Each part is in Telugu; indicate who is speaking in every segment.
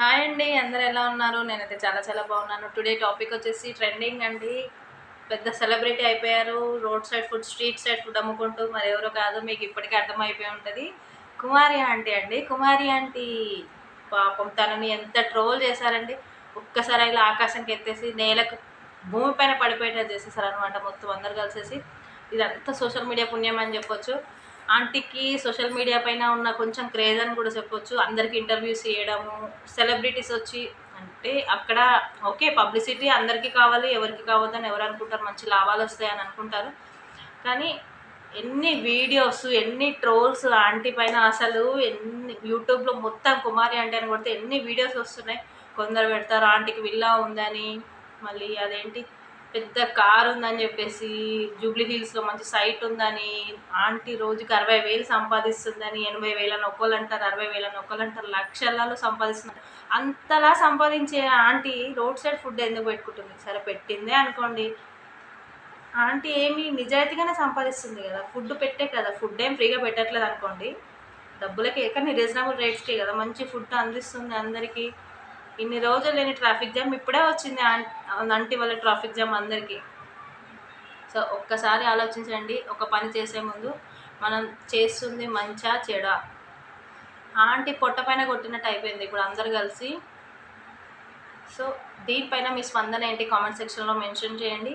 Speaker 1: హాయ్ అండి అందరు ఎలా ఉన్నారు? నేనైతే చాలా చాలా బాగున్నాను. టుడే టాపిక్ వచ్చేసి ట్రెండింగ్ అండి. పెద్ద సెలబ్రిటీ అయిపోయారు. Road side food street side food అమ్ముకుంటూ మరి ఎవరో కాదు మీకు ఇప్పటికే అర్థమైపోయి ఉంటుంది. కుమారి ఆంటీ అండి. కుమారి ఆంటీ పాపం తనని ఎంత ట్రోల్ చేశారండి. ఒక్కసారి ఇలా ఆకాశంకి ఎత్తేసి నేలకు భూమి పైన పడిపోయేటట్టు చేసేసారు అనమాట మొత్తం అందరు కలిసేసి. ఇదంతా సోషల్ మీడియా పుణ్యం అని చెప్పొచ్చు. ఆంటీకి సోషల్ మీడియా పైన ఉన్న కొంచెం క్రేజ్ అని కూడా చెప్పొచ్చు. అందరికి ఇంటర్వ్యూస్ చేయడము సెలబ్రిటీస్ వచ్చి అంటే అక్కడ ఓకే పబ్లిసిటీ అందరికీ కావాలి ఎవరికి కావద్దని ఎవరు అనుకుంటారు మంచి లాభాలు వస్తాయి అని అనుకుంటారు. కానీ ఎన్ని వీడియోస్ ఎన్ని ట్రోల్స్ ఆంటీ పైన అసలు ఎన్ని యూట్యూబ్లో మొత్తం కుమారి ఆంటీ అని కొడితే ఎన్ని వీడియోస్ వస్తున్నాయి. కొందరు పెడతారు ఆంటీకి విల్లా ఉందని. మళ్ళీ అదేంటి? పెద్ద కార్ ఉందని చెప్పేసి జూబ్లీ హిల్స్లో మంచి సైట్ ఉందని ఆంటీ రోజుకి అరవై వేలు సంపాదిస్తుందని ఎనభై వేలని నొక్కలు అంటారు అరవై వేలని నొక్కలు అంటారు లక్షలలో సంపాదిస్తున్నారు. అంతలా సంపాదించే ఆంటీ రోడ్ సైడ్ ఫుడ్ ఎందుకు పెట్టుకుంటుంది? సరే పెట్టిందే అనుకోండి. ఆంటీ ఏమి నిజాయితీగానే సంపాదిస్తుంది కదా ఫుడ్ పెట్టే కదా ఫుడ్ ఏం ఫ్రీగా పెట్టట్లేదు అనుకోండి. డబ్బులకి కానీ రీజనబుల్ రేట్స్కే కదా మంచి ఫుడ్ అందిస్తుంది అందరికీ. ఇన్ని రోజులు లేని ట్రాఫిక్ జామ్ ఇప్పుడే వచ్చింది ఆంటీ వాళ్ళ ట్రాఫిక్ జామ్ అందరికీ. సో ఒక్కసారి ఆలోచించండి ఒక పని చేసే ముందు మనం చేస్తుంది మంచా చెడా? ఆంటీ పొట్ట పైన కొట్టినట్టు అయిపోయింది ఇప్పుడు అందరు కలిసి. సో దీనిపైన మీ స్పందన ఏంటి? కామెంట్ సెక్షన్లో మెన్షన్ చేయండి.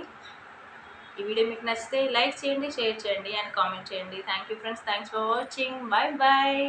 Speaker 1: ఈ వీడియో మీకు నచ్చితే లైక్ చేయండి షేర్ చేయండి అండ్ కామెంట్ చేయండి. Thank you friends thanks for watching bye bye